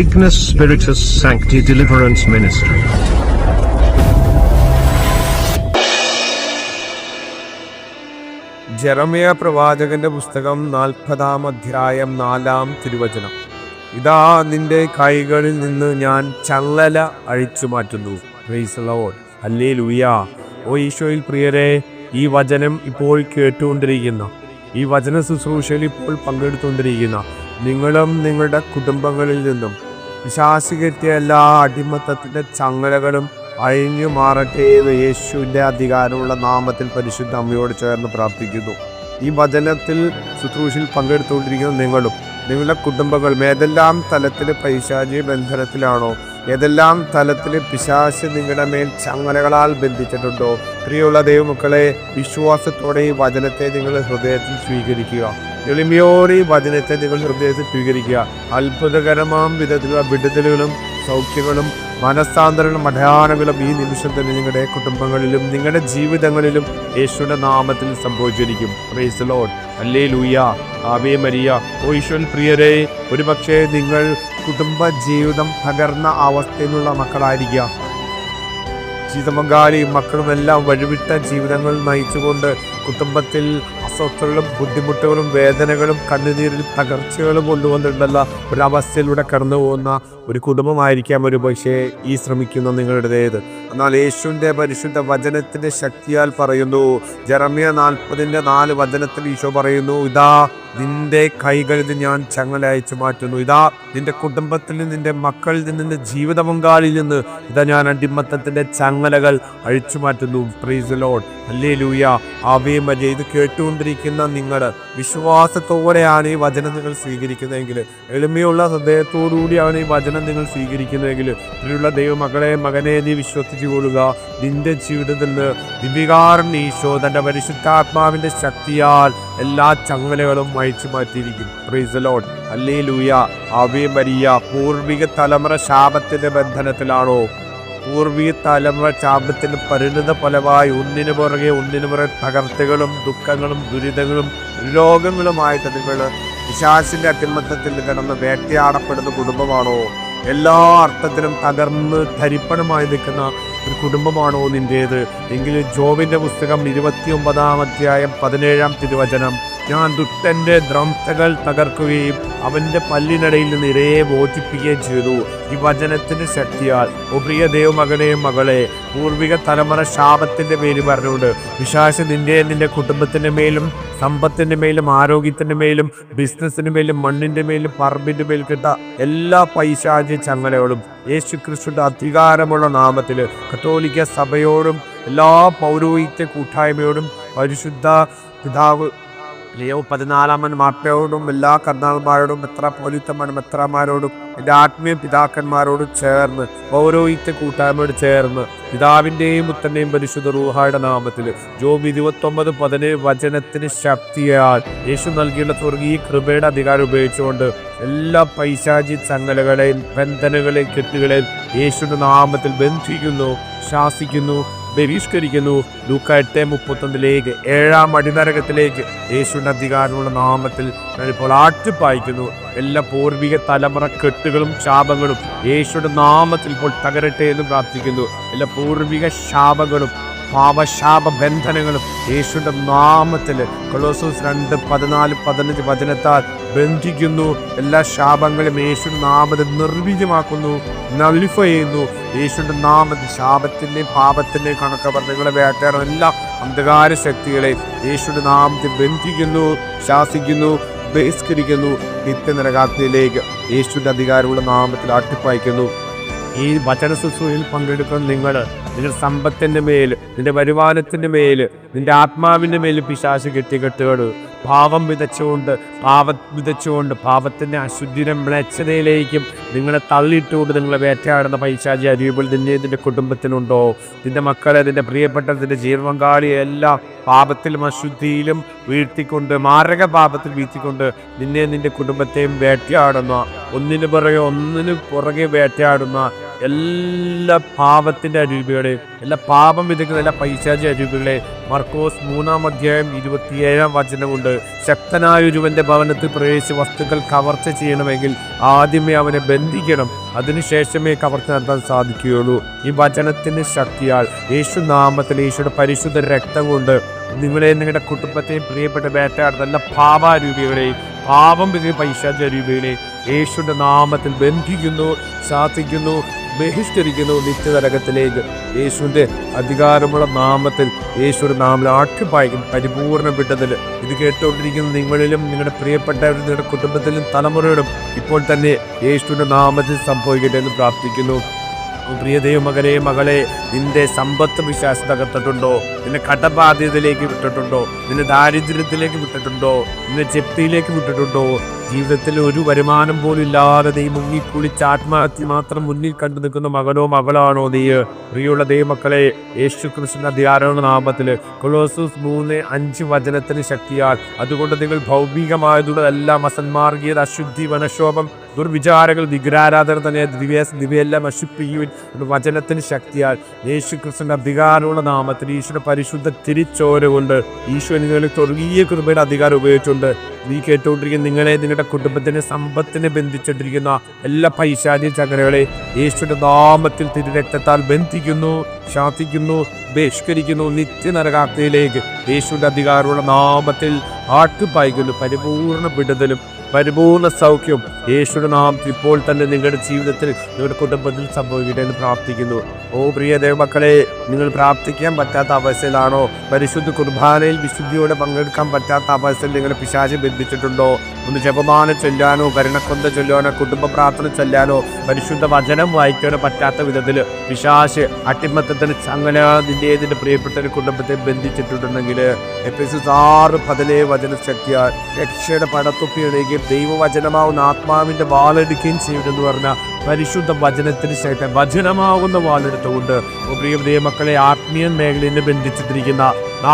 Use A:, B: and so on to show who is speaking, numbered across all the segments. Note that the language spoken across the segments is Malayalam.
A: Ignis Spiritus Sancti Deliverance Ministry.
B: Jeremiah പ്രവാചകന്റെ പുസ്തകം നാൽപ്പതാം അധ്യായം നാലാം തിരുവചനം. ഇതാ നിന്റെ കൈകളിൽ നിന്ന് ഞാൻ ചള്ളല അഴിച്ചു മാറ്റുന്നു. ഓ ഈശോയിൽ പ്രിയരെ ഈ വചനം ഇപ്പോൾ കേട്ടുകൊണ്ടിരിക്കുന്ന ഈ വചന ശുശ്രൂഷയിൽ ഇപ്പോൾ പങ്കെടുത്തുകൊണ്ടിരിക്കുന്ന നിങ്ങളും നിങ്ങളുടെ കുടുംബങ്ങളിൽ നിന്നും വിശ്വാസികെത്തിയ എല്ലാ അടിമത്തത്തിന്റെ ചങ്ങലകളും അഴിഞ്ഞു മാറട്ടെ എന്ന് യേശുവിന്റെ അധികാരമുള്ള നാമത്തിൽ പരിശുദ്ധ അമ്മയോട് ചേർന്ന് പ്രാർത്ഥിക്കുന്നു. ഈ വചനത്തിൽ ശുശ്രൂഷയിൽ പങ്കെടുത്തുകൊണ്ടിരിക്കുന്ന നിങ്ങളും നിങ്ങളുടെ കുടുംബങ്ങളും ഏതെല്ലാം തലത്തിൽ പൈശാചി ബന്ധനത്തിലാണോ ഏതെല്ലാം തലത്തിൽ പിശാശ് നിങ്ങളുടെ മേൽ ചങ്ങലകളാൽ ബന്ധിച്ചിട്ടുണ്ടോ പ്രിയമുള്ള ദൈവമക്കളെ വിശ്വാസത്തോടെ ഈ വചനത്തെ നിങ്ങൾ ഹൃദയത്തിൽ സ്വീകരിക്കുക. എളിമയോടെ ഈ വചനത്തെ നിങ്ങൾ ഹൃദയത്തിൽ സ്വീകരിക്കുക. അത്ഭുതകരമാം വിധത്തിലുള്ള വിടുതലുകളും സൗഖ്യങ്ങളും മനസ്സാന്തരങ്ങളും അടയാളങ്ങളും ഈ നിമിഷം തന്നെ നിങ്ങളുടെ കുടുംബങ്ങളിലും നിങ്ങളുടെ ജീവിതങ്ങളിലും യേശുവിന്റെ നാമത്തിൽ സംഭവിച്ചിരിക്കും. പ്രൈസ് ലോഡ് അല്ലേ ലൂയ ആവേ മരിയ. ഓ ഈശ്വൻ പ്രിയരെ ഒരുപക്ഷെ നിങ്ങൾ കുടുംബ ജീവിതം തകർന്ന അവസ്ഥയിലുള്ള മക്കളായിരിക്കാം ജീവിതപങ്കാളിയും മക്കളുമെല്ലാം വഴിവിട്ട ജീവിതങ്ങൾ നയിച്ചുകൊണ്ട് കുടുംബത്തിൽ അസ്വസ്ഥതകളും ബുദ്ധിമുട്ടുകളും വേദനകളും കണ്ണുനീരിൽ തകർച്ചകളും കൊണ്ടുവന്നിട്ടുള്ള ഒരവസ്ഥയിലൂടെ കടന്നു പോകുന്ന ഒരു കുടുംബമായിരിക്കാം ഒരു പക്ഷേ ഈ ശ്രമിക്കുന്ന നിങ്ങളുടേത്. എന്നാൽ യേശുവിന്റെ പരിശുദ്ധ വചനത്തിന്റെ ശക്തിയാൽ പറയുന്നു ജറമിയ നാൽപ്പതിന്റെ നാല് വചനത്തിൽ ഈശോ പറയുന്നു ഇതാ നിന്റെ കൈകളിൽ ഞാൻ ചങ്ങലയച്ചു മാറ്റുന്നു. ഇതാ നിന്റെ കുടുംബത്തിൽ നിന്ന് നിന്റെ മക്കളിൽ നിന്ന് നിന്റെ ജീവിത പങ്കാളിയിൽ നിന്ന് ഇതാ ഞാൻ അടിമത്തത്തിന്റെ ചങ്ങലകൾ അഴിച്ചു മാറ്റുന്നു. പ്രീസ് ലോഡ് അല്ലേ ലൂയ ആവേ മജ ഇത് കേട്ടുകൊണ്ടിരിക്കുന്ന നിങ്ങൾ വിശ്വാസത്തോടെയാണ് ഈ വചനം നിങ്ങൾ സ്വീകരിക്കുന്നതെങ്കിൽ എളിമയുള്ള ഹൃദയത്തോടുകൂടിയാണ് ഈ വചനം നിങ്ങൾ സ്വീകരിക്കുന്നതെങ്കിൽ ഇതിലുള്ള ദൈവമകളെ മകനെ നീ വിശ്വസിച്ചു കൊള്ളുക. നിന്റെ ജീവിതത്തിൽ നിന്ന് ദിവികാരൻ ഈശോ തന്റെ പരിശുദ്ധാത്മാവിന്റെ ശക്തിയാൽ എല്ലാ ചങ്ങലകളും വഹിച്ചു മാറ്റിയിരിക്കും പ്രൈസ് ലോഡ് അല്ലേ ലൂയ അവേ മരിയ പൂർവിക തലമുറ ശാപത്തിന്റെ ബന്ധനത്തിലാണോ? പൂർവീയ തലമുറ ശാപത്തിന് പരിണിത ഫലമായി ഒന്നിനു പുറകെ ഒന്നിനു പുറകെ തകർച്ചകളും ദുഃഖങ്ങളും ദുരിതങ്ങളും രോഗങ്ങളുമായിട്ട് നിങ്ങൾ വിശാസിന്റെ അട്ടിമത്തത്തിൽ കിടന്ന് വേട്ടയാടപ്പെടുന്ന കുടുംബമാണോ? എല്ലാ അർത്ഥത്തിലും തകർന്ന് ധരിപ്പണമായി നിൽക്കുന്ന ഒരു കുടുംബമാണോ നിന്റേത് എങ്കിൽ ജോബിന്റെ പുസ്തകം ഇരുപത്തി ഒമ്പതാം അധ്യായം പതിനേഴാം തിരുവചനം. ഞാൻ ദുഷ്ടന്റെ ദ്രംസകൾ തകർക്കുകയും അവന്റെ പല്ലിനടയിൽ നിന്ന് ഇരയെ മോചിപ്പിക്കുകയും ചെയ്തു. ഈ വചനത്തിന്റെ ശക്തിയാൽ പ്രിയ ദൈവമകനെ മകളെ പൂർവിക തലമുറ ശാപത്തിന്റെ പേര് പറഞ്ഞുകൊണ്ട് വിശാശ നിന്റെ നിന്റെ കുടുംബത്തിന്റെ മേലും സമ്പത്തിന്റെ മേലും ആരോഗ്യത്തിന്റെ മേലും ബിസിനസിന്റെ മേലും മണ്ണിന്റെ മേലും പറമ്പിന്റെ മേലും കിട്ട എല്ലാ പൈശാചി ചങ്ങലകളും യേശു ക്രിസ്തുവിന്റെ അധികാരമുള്ള നാമത്തിൽ കത്തോലിക്ക സഭയോടും എല്ലാ പൗരോഹിത്യ കൂട്ടായ്മയോടും പരിശുദ്ധ പിതാവ് ലിയോ പതിനാലാമൻ മാപ്പയോടും എല്ലാ കർണാൾമാരോടും എത്ര പോലീത്തമ്മനും എത്രമാരോടും എന്റെ ആത്മീയ പിതാക്കന്മാരോടും ചേർന്ന് ഓരോയിത്തെ കൂട്ടായ്മയോട് ചേർന്ന് പിതാവിന്റെയും പുത്രന്റെയും പരിശുദ്ധ റൂഹായുടെ നാമത്തിൽ. ജോബ് ഇരുപത്തൊമ്പത് പതിനേഴ് വചനത്തിന് ശക്തിയാൽ യേശു നൽകിയുള്ള സ്വർഗീയ കൃപയുടെ അധികാരം ഉപയോഗിച്ചുകൊണ്ട് എല്ലാ പൈശാചി ചങ്ങലകളെയും ബന്ധനകളെയും കെട്ടുകളെയും യേശുവിന്റെ നാമത്തിൽ ബന്ധിക്കുന്നു ശാസിക്കുന്നു ബഹിഷ്കരിക്കുന്നു ലൂക്ക എട്ട് മുപ്പത്തൊന്നിലേക്ക് ഏഴാം അടിനരകത്തിലേക്ക്. യേശുവിന്റെ അധികാരമുള്ള നാമത്തിൽ ഞാനിപ്പോൾ ആറ്റുപായിക്കുന്നു എല്ലാ പൂർവിക തലമുറ കെട്ടുകളും ശാപങ്ങളും യേശുവിന്റെ നാമത്തിൽ ഇപ്പോൾ തകരട്ടെ എന്ന് പ്രാർത്ഥിക്കുന്നു. എല്ലാ പൂർവിക ശാപങ്ങളും പാപശാപ ബന്ധനങ്ങളും യേശുവിന്റെ നാമത്തിൽ. കൊളോസോസ് രണ്ട് പതിനാല് പതിനഞ്ച് വചനത്താൽ ബന്ധിക്കുന്നു. എല്ലാ ശാപങ്ങളും യേശുവിന്റെ നാമത്തെ നിർവീര്യമാക്കുന്നു നളിഫ ചെയ്യുന്നു യേശുവിന്റെ നാമത്തിൽ പാപത്തിന്റെയും പാപത്തിന്റെയും നിങ്ങളെ വേട്ടയാടുന്ന എല്ലാ അന്ധകാര ശക്തികളെ യേശുവിന്റെ നാമത്തിൽ ബന്ധിക്കുന്നു ശാസിക്കുന്നു ബഹിഷ്കരിക്കുന്നു. നിത്യനരകാഗ്നിയിലേക്ക് യേശുവിന്റെ അധികാരമുള്ള നാമത്തിൽ അട്ടിപ്പായിക്കുന്നു ഈ വചന ശുശ്രൂഷയിൽ പങ്കെടുക്കുന്ന നിങ്ങൾ നിന്റെ സമ്പത്തിന്റെ മേൽ നിന്റെ വരുമാനത്തിന്റെ മേൽ നിന്റെ ആത്മാവിന്റെ മേൽ പിശാശ് കെട്ടിക്കെട്ടുകൾ പാവം വിതച്ചുകൊണ്ട് പാവ വിതച്ചുകൊണ്ട് പാവത്തിന്റെ അശുദ്ധിനും മ്ലേച്ഛതയിലേക്കും നിങ്ങളെ തള്ളിയിട്ടുകൊണ്ട് നിങ്ങളെ വേട്ടയാടുന്ന പൈശാചി അരിയുമ്പോൾ നിന്നെ നിന്റെ കുടുംബത്തിനുണ്ടോ? നിന്റെ മക്കളെ നിന്റെ പ്രിയപ്പെട്ട നിന്റെ ജീവപങ്കാളിയെ എല്ലാം പാപത്തിലും അശുദ്ധിയിലും വീഴ്ത്തിക്കൊണ്ട് മാരക പാപത്തിൽ വീഴ്ത്തിക്കൊണ്ട് നിന്നെ നിന്റെ കുടുംബത്തെയും വേട്ടയാടുന്ന ഒന്നിനു പുറകെ ഒന്നിനു പുറകെ വേട്ടയാടുന്ന എല്ലാ പാപത്തിന്റെ അരൂപികളെ എല്ലാ പാപം വിതയ്ക്കുന്ന എല്ലാ പൈശാചി അരൂപികളെ മർക്കോസ് മൂന്നാം അധ്യായം ഇരുപത്തിയേഴാം വചനം കൊണ്ട് ശക്തനായ ഒരുവന്റെ ഭവനത്തിൽ പ്രവേശിച്ച് വസ്തുക്കൾ കവർച്ച ചെയ്യണമെങ്കിൽ ആദ്യമേ അവനെ ബന്ധിക്കണം. അതിനുശേഷമേ കവർച്ച നടത്താൻ സാധിക്കുകയുള്ളൂ. ഈ വചനത്തിന്റെ ശക്തിയാൽ യേശു നാമത്തിൽ യേശുയുടെ പരിശുദ്ധ രക്തം കൊണ്ട് നിങ്ങളെ നിങ്ങളുടെ കുടുംബത്തെയും പ്രിയപ്പെട്ട വേട്ടയാടുന്ന എല്ലാ പാപാരൂപികളെയും പാപം പൈശാച യേശുവിന്റെ യേശുവിന്റെ നാമത്തിൽ ബന്ധിക്കുന്നു ശാസിക്കുന്നു ബഹിഷ്കരിക്കുന്നു നിത്യനരകത്തിലേക്ക്. യേശുവിന്റെ അധികാരമുള്ള നാമത്തിൽ യേശുവിന്റെ നാമിൽ ആക്ഷിപ്പായിക്കും പരിപൂർണ വിട്ടതിൽ. ഇത് കേട്ടുകൊണ്ടിരിക്കുന്ന നിങ്ങളിലും നിങ്ങളുടെ പ്രിയപ്പെട്ടവരും നിങ്ങളുടെ കുടുംബത്തിലും തലമുറയിലും ഇപ്പോൾ തന്നെ യേശുവിന്റെ നാമത്തിൽ സംഭവിക്കട്ടെ എന്ന് പ്രാർത്ഥിക്കുന്നു. പ്രിയ മകനെ മകളെ നിന്റെ സമ്പത്ത് വിശ്വാസം തകർത്തിട്ടുണ്ടോ നിന്നെ കടബാധ്യതയിലേക്ക് വിട്ടിട്ടുണ്ടോ? നിന്നെ ദാരിദ്ര്യത്തിലേക്ക് വിട്ടിട്ടുണ്ടോ? നിന്നെ ചെപ്തിയിലേക്ക് വിട്ടിട്ടുണ്ടോ? ജീവിതത്തിൽ ഒരു വരുമാനം പോലും ഇല്ലാതെ നീ മുങ്ങിക്കുളിച്ച് ആത്മഹത്യ മാത്രം മുന്നിൽ കണ്ടു നിൽക്കുന്ന മകനോ മകളാണോ നീ? പ്രിയുള്ള ദൈവമക്കളെ യേശു കൃഷ്ണ അധികാരമുള്ള നാമത്തിൽ കൊളോസൂസ് മൂന്ന് അഞ്ച് വചനത്തിന് ശക്തിയാൽ. അതുകൊണ്ട് നിങ്ങൾ ഭൗമികമായതുള്ളതെല്ലാം അസന്മാർഗീയത അശുദ്ധി വനക്ഷോഭം ദുർവിചാരങ്ങൾ വിഗ്രാരാധന തന്നെ ദിവ്യ ദിവയെല്ലാം നശിപ്പിക്കുവിൻ വചനത്തിന് ശക്തിയാൽ യേശു കൃഷ്ണന്റെ അധികാരമുള്ള നാമത്തിൽ ഈശോയുടെ പരിശുദ്ധ തിരിച്ചോര കൊണ്ട് ഈശോ നിങ്ങളിൽ തുടങ്ങിയ കൃപയുടെ അധികാരം ഉപയോഗിച്ചുകൊണ്ട് നീ കേട്ടുകൊണ്ടിരിക്കുന്ന നിങ്ങളെ നിങ്ങളുടെ കുടുംബത്തിനെ സമ്പത്തിനെ ബന്ധിച്ചിട്ടിരിക്കുന്ന എല്ലാ പൈശാചി ചങ്ങലകളെ യേശുവിന്റെ നാമത്തിൽ തിരുരക്തത്താൽ ബന്ധിക്കുന്നു ശാസിക്കുന്നു ബഹിഷ്കരിക്കുന്നു നിത്യനരകാഗ്നിയിലേക്ക് യേശുവിന്റെ അധികാരമുള്ള നാമത്തിൽ ആട്ടുപായിക്കുന്നു പരിപൂർണ വിടുതലും പരിപൂർണ സൗഖ്യം. യേശുടെ നാമത്തിൽ ഇപ്പോൾ തന്നെ നിങ്ങളുടെ ജീവിതത്തിൽ നിങ്ങളുടെ കുടുംബത്തിൽ സംഭവിക്കട്ടെ എന്ന് പ്രാർത്ഥിക്കുന്നു. ഓ പ്രിയ ദൈവമക്കളെ നിങ്ങൾ പ്രാപ്തിക്കാൻ പറ്റാത്ത അവസ്ഥയിലാണോ? പരിശുദ്ധ കുർബാനയിൽ വിശുദ്ധിയോടെ പങ്കെടുക്കാൻ പറ്റാത്ത അവസ്ഥയിൽ നിങ്ങൾ പിശാചി ബന്ധിച്ചിട്ടുണ്ടോ? ഒന്ന് ജപമാനം ചൊല്ലാനോ കരുണക്കൊന്ത ചൊല്ലാനോ കുടുംബ പ്രാർത്ഥന ചൊല്ലാനോ പരിശുദ്ധ വചനം വായിക്കാനോ പറ്റാത്ത വിധത്തിൽ പിശാശ് അട്ടിമത്തത്തിന് നിന്റെ നിന്റെ പ്രിയപ്പെട്ട ഒരു കുടുംബത്തെ ബന്ധിച്ചിട്ടുണ്ടെങ്കിൽ എപ്പിസോഡ് ആറ് പതിലേ വചന ശക്തിയാൽ രക്ഷയുടെ പടത്തൊപ്പി ഇടുകയും ദൈവവചനമാവുന്ന ആത്മാവിന്റെ വാളെടുക്കുകയും ചെയ്യുമെന്ന് പറഞ്ഞ പരിശുദ്ധ വചനത്തിന് ശേഷം വചനമാകുന്ന വാളെടുത്തുകൊണ്ട് പ്രിയ പ്രിയ ദൈവമക്കളെ ആത്മീയ മേഖലയിൽ ബന്ധിച്ചിട്ടിരിക്കുന്ന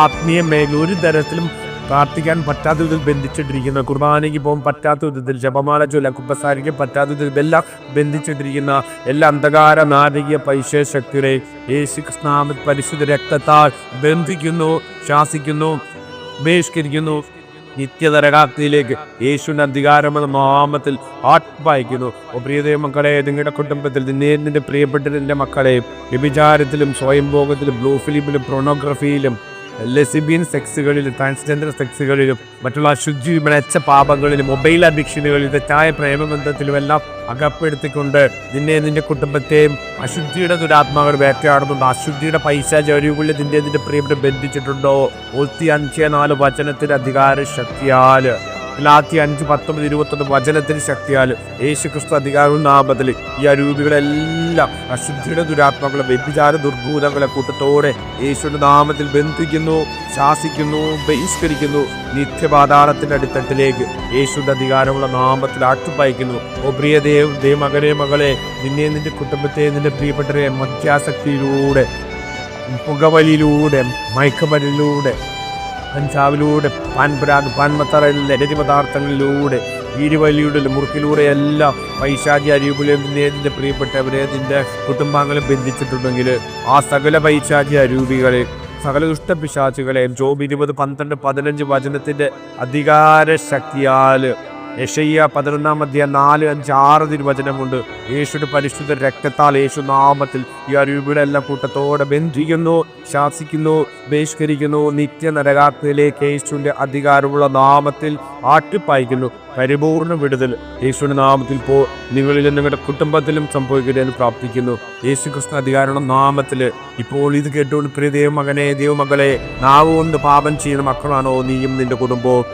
B: ആത്മീയ മേഖല ഒരു തരത്തിലും പ്രാർത്ഥിക്കാൻ പറ്റാത്ത വിധത്തിൽ ബന്ധിച്ചിട്ടിരിക്കുന്ന കുർബാനയ്ക്ക് പോകാൻ പറ്റാത്ത വിധത്തിൽ ജപമാല ചൊല്ല കുപ്പസാരിക്ക് പറ്റാത്ത വിധത്തിൽ എല്ലാം ബന്ധിച്ചിട്ടിരിക്കുന്ന എല്ലാ അന്ധകാര നാരകീയ പൈശ ശക്തികളെ യേശു കൃഷ്ണാമ പരിശുദ്ധ രക്തത്താൽ ബന്ധിക്കുന്നു ശാസിക്കുന്നു ബഹിഷ്കരിക്കുന്നു. നിത്യതരകാത്തിലേക്ക് യേശുവിന്റെ അധികാരമെന്ന നാമത്തിൽ ആത്മായിക്കുന്നു. ഓ പ്രിയ മക്കളെ നിങ്ങളുടെ കുടുംബത്തിൽ നിന്റെ പ്രിയപ്പെട്ട നിന്റെ മക്കളെ വ്യഭിചാരത്തിലും സ്വയംഭോഗത്തിലും ബ്ലൂ ഫിലിമിലും പ്രൊണോഗ്രഫിയിലും ലെസിബിയൻ സെക്സുകളിലും ട്രാൻസ്ജെൻഡർ സെക്സുകളിലും മറ്റുള്ള അശുദ്ധി മെച്ച പാപങ്ങളിലും മൊബൈൽ അഡിക്ഷനുകളിലും തെറ്റായ പ്രേമബന്ധത്തിലും എല്ലാം അകപ്പെടുത്തിക്കൊണ്ട് നിന്നെ നിന്റെ കുടുംബത്തെയും അശുദ്ധിയുടെ ദുരാത്മാവർ വേട്ടയാടുന്നുണ്ട്. അശുദ്ധിയുടെ പൈസ ജോലികളിൽ നിന്റെ നിന്റെ പ്രിയപ്പെട്ട ബന്ധിച്ചിട്ടുണ്ടോ? ഒത്തി അഞ്ച് നാല് വചനത്തിന്റെ അധികാര ശക്തിയാൽ ലാത്തി അഞ്ച് പത്തൊമ്പത് ഇരുപത്തൊന്ന് വചനത്തിന് ശക്തിയാൽ യേശു ക്രിസ്തു അധികാരവും നാമത്തിൽ ഈ അരൂപികളെല്ലാം അശുദ്ധിയുടെ ദുരാത്മാക്കളെ വ്യഭിചാര ദുർഭൂതങ്ങളെ കൂട്ടത്തോടെ യേശുവിന്റെ നാമത്തിൽ ബന്ധിക്കുന്നു ശാസിക്കുന്നു ബഹിഷ്കരിക്കുന്നു നിത്യപാതാളത്തിന്റെ അടിത്തട്ടിലേക്ക് യേശുവിന്റെ അധികാരമുള്ള നാമത്തിൽ ആട്ടുപായിക്കുന്നു ഓ പ്രിയ ദേവ് ദേ മകനെ മകളെ നിന്നെ നിന്റെ കുടുംബത്തെ നിന്റെ പ്രിയപ്പെട്ടവരെ മധ്യാസക്തിയിലൂടെ പുകവലിയിലൂടെ മയക്കുമരുന്നിലൂടെ കഞ്ചാവിലൂടെ പാൻപരാഗ് പാൻമത്തറയിലെ രതി പദാർത്ഥങ്ങളിലൂടെ ഈരുവലിയുടെ മുറുക്കിലൂടെ എല്ലാം പൈശാചി അരൂപിലും നേതിന്റെ പ്രിയപ്പെട്ടവരെ ഇതിന്റെ കുടുംബാംഗങ്ങളും ബന്ധിച്ചിട്ടുണ്ടെങ്കിൽ ആ സകല പൈശാചി അരൂപികളെ സകല ദുഷ്ടപിശാചുകളെ ജോബ് ഇരുപത് പന്ത്രണ്ട് പതിനഞ്ച് വചനത്തിന്റെ അധികാര ശക്തിയാൽ യഷയ്യ പതിനൊന്നാം അധ്യായം നാല് അഞ്ച് ആറ് തിരുവചനമുണ്ട് യേശുടെ പരിശുദ്ധ രക്തത്താൽ യേശു നാമത്തിൽ ഈ എല്ലാ കൂട്ടത്തോടെ ബന്ധിക്കുന്നു ശാസിക്കുന്നു ബഹിഷ്കരിക്കുന്നു. നിത്യ നരകാത്തിലേക്ക് യേശുവിന്റെ അധികാരമുള്ള നാമത്തിൽ ആട്ടിപ്പായിക്കുന്നു. പരിപൂർണ വിടുതൽ യേശുവിന്റെ നാമത്തിൽ പോ നിങ്ങളിൽ നിങ്ങളുടെ കുടുംബത്തിലും സംഭവിക്കട്ടെ എന്ന് പ്രാർത്ഥിക്കുന്നു. യേശു കൃഷ്ണ അധികാരമുള്ള നാമത്തിൽ ഇപ്പോൾ ഇത് കേട്ടുകൊണ്ട് പ്രിയ ദൈവമകനെ ദൈവമകളെ നാവ് കൊണ്ട് പാപം ചെയ്യുന്ന മക്കളാണോ നീയും നിന്റെ കുടുംബവും?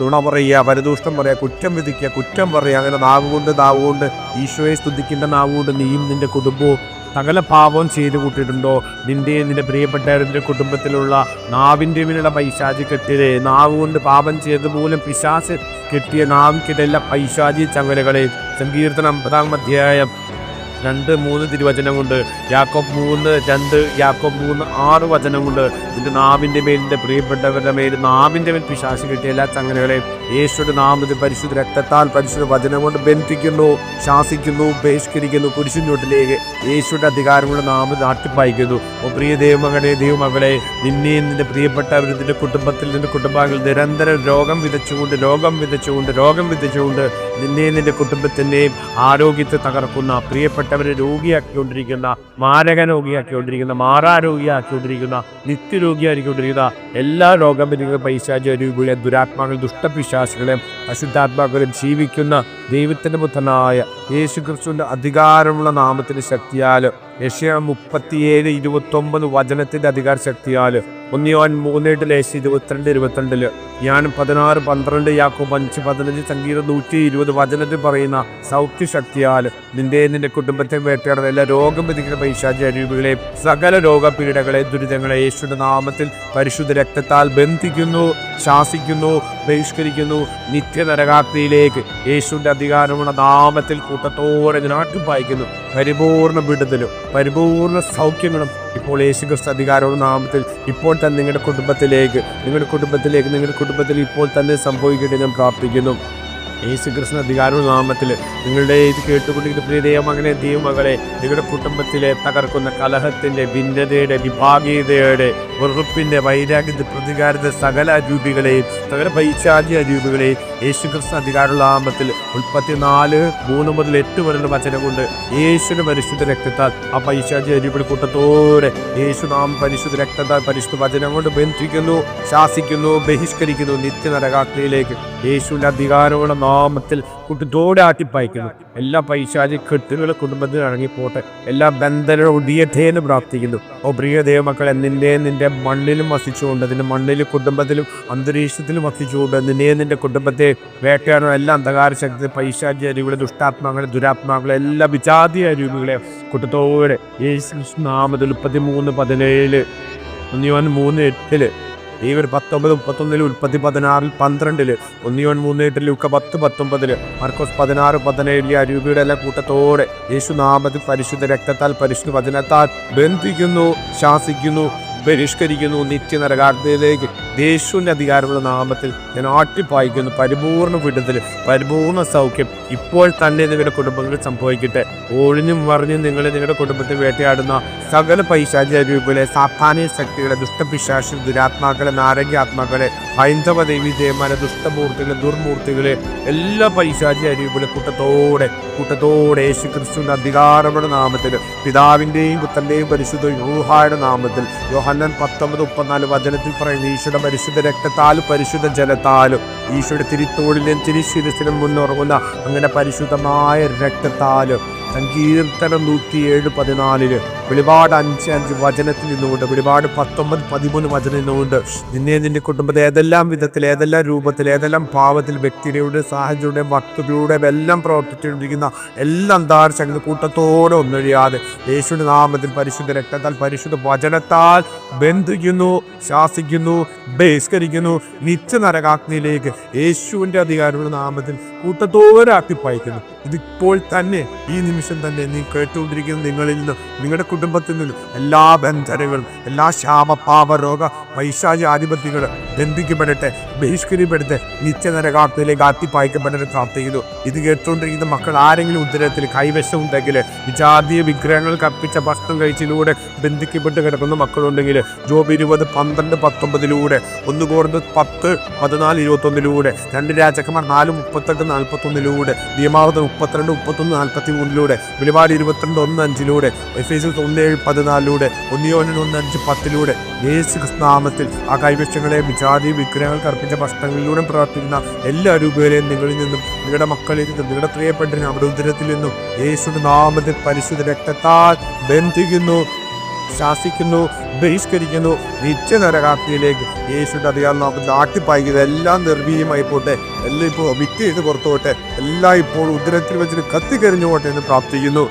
B: നുണ പറയുക പരദൂഷ്ടം പറയുക കുറ്റം വിധിക്കുക കുറ്റം പറയുക അങ്ങനെ നാവുകൊണ്ട് നാവുകൊണ്ട് ഈശോയെ സ്തുതിക്കേണ്ട നാവുകൊണ്ട് നീയും നിന്റെ കുടുംബവും സകല പാപവും ചെയ്തു കൂട്ടിയിട്ടുണ്ടോ? നിന്റെ നിന്റെ പ്രിയപ്പെട്ടവരുടെ കുടുംബത്തിലുള്ള നാവിന്റെ മേലുള്ള പൈശാചി കെട്ടിയത് നാവ് കൊണ്ട് പാപം ചെയ്ത് മൂലം പിശാസ് കെട്ടിയ നാവിക്കിടയിലെ പൈശാചി ചങ്ങലകളെ സങ്കീർത്തനം അമ്പതാം അധ്യായം രണ്ട് മൂന്ന് തിരുവചനം കൊണ്ട് യാക്കോബ് മൂന്ന് രണ്ട് യാക്കോബ് മൂന്ന് ആറ് വചനം കൊണ്ട് നിന്റെ നാവിന്റെ മേലിന്റെ പ്രിയപ്പെട്ടവരുടെ മേൽ നാവിന്റെ മേൽ പിശാശ് കിട്ടിയ എല്ലാ ചങ്ങലകളെയും യേശുയുടെ നാമത്തിൽ പരിശുദ്ധ രക്തത്താൽ പരിശുദ്ധ വചനം കൊണ്ട് ബന്ധിക്കുന്നു ശാസിക്കുന്നു ബഹിഷ്കരിക്കുന്നു കുരിശുഞ്ഞോട്ടിലേക്ക് യേശുവിന്റെ അധികാരമുള്ള നാമത്തിൽ നാട്ടിപ്പായിക്കുന്നു ഓ പ്രിയ ദൈവമകനെ ദൈവമകളെ നിന്നെയും നിന്റെ പ്രിയപ്പെട്ടവരും നിന്റെ കുടുംബത്തിൽ നിന്റെ കുടുംബാംഗങ്ങൾ നിരന്തരം രോഗം വിതച്ചുകൊണ്ട് രോഗം വിതച്ചുകൊണ്ട് രോഗം വിതച്ചുകൊണ്ട് നിന്നെയും നിന്റെ കുടുംബത്തിന്റെയും ആരോഗ്യത്തെ തകർക്കുന്ന പ്രിയപ്പെട്ടവരെ രോഗിയാക്കിക്കൊണ്ടിരിക്കുന്ന മാരക രോഗിയാക്കിക്കൊണ്ടിരിക്കുന്ന മാറാരോഗിയാക്കിക്കൊണ്ടിരിക്കുന്ന നിത്യരോഗിയാക്കിക്കൊണ്ടിരിക്കുന്ന എല്ലാ രോഗം പൈശാച ദുരാത്മാക്കൾ ദുരാത്മാക്കൾ ദുഷ്ടപിശാസികളെ അശുദ്ധാത്മാക്കളെ ജീവിക്കുന്ന ദൈവത്തിന്റെ പുത്രനായ യേശു ക്രിസ്തുവിന്റെ അധികാരമുള്ള നാമത്തിന്റെ ശക്തിയാൽ യക്ഷ മുപ്പത്തിയേഴ് ഇരുപത്തി ഒമ്പത് വചനത്തിന്റെ അധികാര ശക്തിയാൽ ഒന്നിയോൻ മൂന്നെട്ടിൽ യേശു ഇരുപത്തിരണ്ട് ഇരുപത്തിരണ്ടിൽ. ഞാൻ പതിനാറ് പന്ത്രണ്ട് യാക്കോബ് അഞ്ച് പതിനഞ്ച് സംഗീതം നൂറ്റി ഇരുപത് വചനത്തിൽ പറയുന്ന സൗഖ്യശക്തിയാൽ നിന്റെ നിന്റെ കുടുംബത്തെ വേട്ടയാടുന്ന എല്ലാ രോഗം വിധിക്കുന്ന പൈശാചരിവുകളെയും സകല രോഗപീഠകളെ ദുരിതങ്ങളെ യേശുവിന്റെ നാമത്തിൽ പരിശുദ്ധ രക്തത്താൽ ബന്ധിക്കുന്നു ശാസിക്കുന്നു ബഹിഷ്കരിക്കുന്നു നിത്യനരകാഗ്നിയിലേക്ക് യേശുവിന്റെ അധികാരമുള്ള നാമത്തിൽ കൂട്ടത്തോടെ നാട്ടിൽ പായിക്കുന്നു പരിപൂർണ വിടുതലും പരിപൂർണ സൗഖ്യങ്ങളും ഇപ്പോൾ യേശുക്രിസ്തു അധികാരമുള്ള നാമത്തിൽ ഇപ്പോൾ തന്നെ നിങ്ങളുടെ കുടുംബത്തിലേക്ക് നിങ്ങളുടെ കുടുംബത്തിലേക്ക് നിങ്ങളുടെ കുടുംബത്തിൽ ഇപ്പോൾ തന്നെ സംഭവിക്കട്ടെ ഞാൻ പ്രാർത്ഥിക്കുന്നു. യേശു കൃഷ്ണ അധികാരമുള്ള നാമത്തിൽ നിങ്ങളുടെ കേട്ടുകൊണ്ടിരിക്കുന്ന പ്രിയ മകനെ ദൈവമകളെ നിങ്ങളുടെ കുടുംബത്തിലെ തകർക്കുന്ന കലഹത്തിന്റെ ഭിന്നതയുടെ വിഭാഗീയതയുടെ വെറുപ്പിന്റെ വൈരാഗ്യത്തിന്റെ പ്രതികാരത്തെ സകല രൂപികളെയും സകല പൈശാചിക രൂപികളെയും യേശു കൃഷ്ണ അധികാരമുള്ള നാമത്തിൽ മുപ്പത്തിനാല് മൂന്ന് മുതൽ എട്ട് വരെയുള്ള വചനം കൊണ്ട് യേശുവിന്റെ പരിശുദ്ധ രക്തത്താൽ ആ പൈശാചിക രൂപിയുടെ കൂട്ടത്തോടെ യേശു നാം പരിശുദ്ധ രക്തത്താൽ പരിശുദ്ധ വചനം കൊണ്ട് ബന്ധിക്കുന്നു ശാസിക്കുന്നു ബഹിഷ്കരിക്കുന്നു നിത്യനരകാഗ്നിയിലേക്ക്. യേശുവിന്റെ അധികാരമുള്ള നാമത്തിൽ കുട്ടിത്തോടാട്ടി ആട്ടിപ്പായിക്കുന്നു എല്ലാ പൈശാചി കെട്ടുകളും കുടുംബത്തിൽ ഇറങ്ങിപ്പോട്ടെ. എല്ലാ ബന്ധനങ്ങളും ഒടിയട്ടെ എന്ന് പ്രാർത്ഥിക്കുന്നു. ഓ പ്രിയ ദൈവമക്കളെ നിന്റെ നിന്റെ മണ്ണിലും വസിച്ചുകൊണ്ട് നിന്റെ മണ്ണിലും കുടുംബത്തിലും അന്തരീക്ഷത്തിലും വസിച്ചുകൊണ്ട് നിന്നെ നിന്റെ കുടുംബത്തെ വേട്ടയാണോ എല്ലാ അന്ധകാര ശക്തി പൈശാചി അരുവികളെ ദുഷ്ടാത്മാക്കളെ ദുരാത്മാക്കളെ എല്ലാ വിജാതി അരുവികളെ കുട്ടത്തോടെ യേശു നാമത്തിൽ മുപ്പത്തിമൂന്ന് പതിനേഴ് ഒന്നിയോൻ മൂന്ന് എട്ടിൽ ഈവർ പത്തൊമ്പത് മുപ്പത്തൊന്നിൽ ഉൽപ്പത്തി പതിനാറിൽ പന്ത്രണ്ടിൽ ഒന്നിയോൻ മൂന്ന് എട്ടിൽ ഒക്കെ പത്ത് പത്തൊമ്പതിൽ മർക്കോസ് പതിനാറ് പതിനേഴിലെ അരൂപിയുടെ എല്ലാ കൂട്ടത്തോടെ യേശു നാമത്തിൽ പരിശുദ്ധ രക്തത്താൽ പരിശുദ്ധ വചനത്താൽ ബന്ധിക്കുന്നു ശാസിക്കുന്നു. ബഹിഷ്കരിക്കുന്നു നിത്യനരകാർത്ഥയിലേക്ക് ദേശുവിന്റെ അധികാരമുള്ള നാമത്തിൽ ഞാൻ ആട്ടിപ്പായിക്കുന്നു. പരിപൂർണ വിടുതൽ പരിപൂർണ സൗഖ്യം ഇപ്പോൾ തന്നെ നിങ്ങളുടെ കുടുംബങ്ങളിൽ സംഭവിക്കട്ടെ. ഒഴിഞ്ഞും മറിഞ്ഞും നിങ്ങൾ നിങ്ങളുടെ കുടുംബത്തെ വേട്ടയാടുന്ന സകല പൈശാചിക രൂപങ്ങളെ സാധാന്യ ശക്തികളെ ദുഷ്ടപിശാശി ദുരാത്മാക്കളെ നാരകീയാത്മാക്കളെ ഹൈന്ദവ ദേവി ദേവന്മാരെ ദുഷ്ടമൂർത്തികളെ ദുർമൂർത്തികളെ എല്ലാ പൈശാചിക അരിവുകളെ കൂട്ടത്തോടെ കൂട്ടത്തോടെ യേശു ക്രിസ്തുവിന്റെ അധികാരമുള്ള നാമത്തിൽ പിതാവിന്റെയും പുത്തന്റെയും പരിശുദ്ധ യോഹായുടെ നാമത്തിൽ യോഹന്നൻ പത്തൊമ്പത് മുപ്പത്തിനാല് വചനത്തിൽ പറയുന്നത് ഈശോയുടെ പരിശുദ്ധ രക്തത്താലും പരിശുദ്ധ ജലത്താലും ഈശോയുടെ തിരിത്തോളിലും തിരിശിരസിലും മുന്നുറങ്ങുന്ന അങ്ങനെ പരിശുദ്ധമായ രക്തത്താലും സങ്കീർത്തനം നൂറ്റിയേഴ് പതിനാലിൽ വെളിപാട് അഞ്ച് അഞ്ച് വചനത്തിൽ നിന്നുകൊണ്ട് വെളിപാട് പത്തൊമ്പത് പതിമൂന്ന് വചനം നിന്നുകൊണ്ട് നിന്നെ നിന്റെ കുടുംബത്തെ ഏതെല്ലാം വിധത്തിൽ ഏതെല്ലാം രൂപത്തിൽ ഏതെല്ലാം ഭാവത്തിൽ വ്യക്തിയുടെ സാഹചര്യയുടെ വസ്തുക്കളുടെ എല്ലാം പ്രവർത്തിച്ചുകൊണ്ടിരിക്കുന്ന എല്ലാ അന്താർശങ്ങൾ കൂട്ടത്തോടെ ഒന്നൊഴിയാതെ യേശുവിന്റെ നാമത്തിൽ പരിശുദ്ധ രക്തത്താൽ പരിശുദ്ധ വചനത്താൽ ബന്ധിക്കുന്നു ശാസിക്കുന്നു ബഹിഷ്കരിക്കുന്നു നിത്യനരകാഗ്നിയിലേക്ക് യേശുവിന്റെ അധികാരമുള്ള നാമത്തിൽ കൂട്ടത്തോടെ ആക്കിപ്പായിക്കുന്നു ഇതിപ്പോൾ തന്നെ ഈ നിമിഷം തന്നെ നീ കേട്ടുകൊണ്ടിരിക്കുന്ന നിങ്ങളിൽ നിന്ന് നിങ്ങളുടെ കുടുംബത്തിൽ നിന്നും എല്ലാ ബന്ധനങ്ങളും എല്ലാ ശാപപാപ രോഗ പൈശാചി ആധിപത്യങ്ങൾ ബന്ധിക്കപ്പെടട്ടെ ബഹിഷ്കരിക്കപ്പെടട്ടെ നിത്യനരകാഗ്നിയിലേക്ക് ആത്തിപ്പായിക്കപ്പെടട്ടെ പ്രാർത്ഥിക്കുന്നു ഇത് കേട്ടുകൊണ്ടിരിക്കുന്ന മക്കൾ ആരെങ്കിലും ഉത്തരത്തിൽ കൈവശം ഉണ്ടെങ്കിൽ വിജാതീയ വിഗ്രഹങ്ങൾ കപ്പിച്ച ഭക്ഷണം കഴിച്ചതിലൂടെ ബന്ധിക്കപ്പെട്ട് കിടക്കുന്ന മക്കളുണ്ടെങ്കിൽ ജോബ് ഇരുപത് പന്ത്രണ്ട് പത്തൊമ്പതിലൂടെ ഒന്ന് കോർന്ന് പത്ത് പതിനാല് ഇരുപത്തൊന്നിലൂടെ രണ്ട് രാജാക്കന്മാർ നാല് മുപ്പത്തെട്ട് നാൽപ്പത്തൊന്നിലൂടെ നിയമാവധം മുപ്പത്തിരണ്ട് മുപ്പത്തൊന്ന് നാൽപ്പത്തി മൂന്നിലൂടെ വെളിപാട് ഇരുപത്തിരണ്ട് ഒന്ന് അഞ്ചിലൂടെ എഫ് എസ് ഒന്ന് ഏഴ് പതിനാലിലൂടെ ഒന്നിയോനിന് ഒന്ന് അഞ്ച് പത്തിലൂടെ യേശു നാമത്തിൽ ആ കൈവശങ്ങളെ വിജാതി വിഗ്രഹങ്ങൾക്ക് അർപ്പിച്ച ഭക്ഷണങ്ങളിലൂടെ പ്രവർത്തിക്കുന്ന എല്ലാ രൂപയിലെയും നിങ്ങളിൽ നിന്നും നിങ്ങളുടെ മക്കളിൽ നിന്നും നിങ്ങളുടെ പ്രിയപ്പെട്ടതിനും അവിടെ ഉദരത്തിൽ നിന്നും യേശുവിന്റെ നാമത്തിൽ പരിശുദ്ധ രക്തത്താൽ ബന്ധിക്കുന്നു ശാസിക്കുന്നു ബഹിഷ്കരിക്കുന്നു നിത്യനരകാത്തിയിലേക്ക് യേശുവിന്റെ അധികാരം നമുക്ക് ആട്ടിപ്പായിക്കുന്നത് എല്ലാം നിർവീയമായി പോട്ടെ എല്ലാം ഇപ്പോൾ വിറ്റ് ചെയ്ത് പുറത്തു പോട്ടെ എല്ലാം ഇപ്പോൾ ഉദരത്തിൽ വെച്ചിട്ട് കത്തിക്കരിഞ്ഞു പോട്ടെ എന്ന് പ്രാർത്ഥിക്കുന്നു.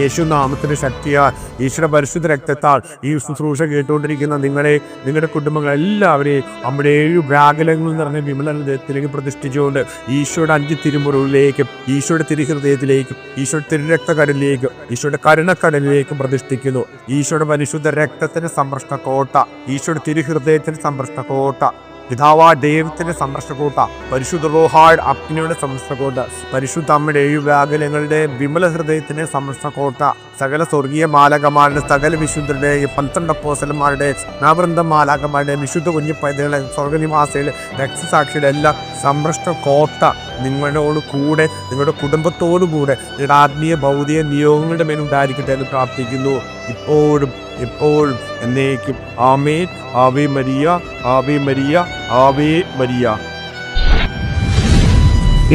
B: യേശു നാമത്തിന് ശക്തിയാ. ഈശ്വര പരിശുദ്ധ രക്തത്താൽ ഈ ശുശ്രൂഷ കേട്ടുകൊണ്ടിരിക്കുന്ന നിങ്ങളെ നിങ്ങളുടെ കുടുംബങ്ങൾ എല്ലാവരെയും നമ്മുടെ ഏഴു വ്യാകുലങ്ങളിൽ നിറഞ്ഞ വിമലത്തിലേക്ക് പ്രതിഷ്ഠിച്ചുകൊണ്ട് ഈശോയുടെ അഞ്ച് തിരുമുറികളിലേക്കും ഈശോയുടെ തിരുഹൃദയത്തിലേക്കും ഈശോയുടെ തിരുരക്തകടലിലേക്കും ഈശോയുടെ കരുണക്കടലിലേക്കും പ്രതിഷ്ഠിക്കുന്നു. ഈശോയുടെ പരിശുദ്ധ രക്തത്തിന് സംരക്ഷണ കോട്ട ഈശോയുടെ തിരുഹൃദയത്തിന് സംരക്ഷണ കോട്ട. പിതാവാ ദൈവത്തിന്റെ സംരക്ഷകോട്ട പരിശുദ്ധ റോഹാഡ് അഗ്നിയുടെ സംരക്ഷകോട്ട പരിശുദ്ധ അമ്മയുടെ ഏഴു വ്യാകുലങ്ങളുടെ വിമല ഹൃദയത്തിന്റെ സംരക്ഷകോട്ട സകല സ്വർഗീയ മാലകമാരുടെ സകല വിശുദ്ധരുടെ പന്ത്രണ്ട് അപ്പോസലന്മാരുടെ നാവൃന്ദ മാലാകമാരുടെ വിശുദ്ധ കുഞ്ഞു പൈതകളെ സ്വർഗനിവാസികളെ രക്തസാക്ഷിയുടെ എല്ലാ സംരക്ഷണ കോട്ട നിങ്ങളോട് കൂടെ നിങ്ങളുടെ കുടുംബത്തോടു കൂടെ നിങ്ങളുടെ ആത്മീയ ഭൗതിക നിയോഗങ്ങളുടെ മേൽ ഉണ്ടായിരിക്കട്ടെ എന്ന് പ്രാർത്ഥിക്കുന്നു. ഇപ്പോഴും എപ്പോഴും എന്നേക്കും. ആമേ ആവേ Maria. Ave Maria. Ave Maria.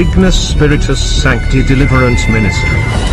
A: Ignis Spiritus Sancti Deliverance Ministry.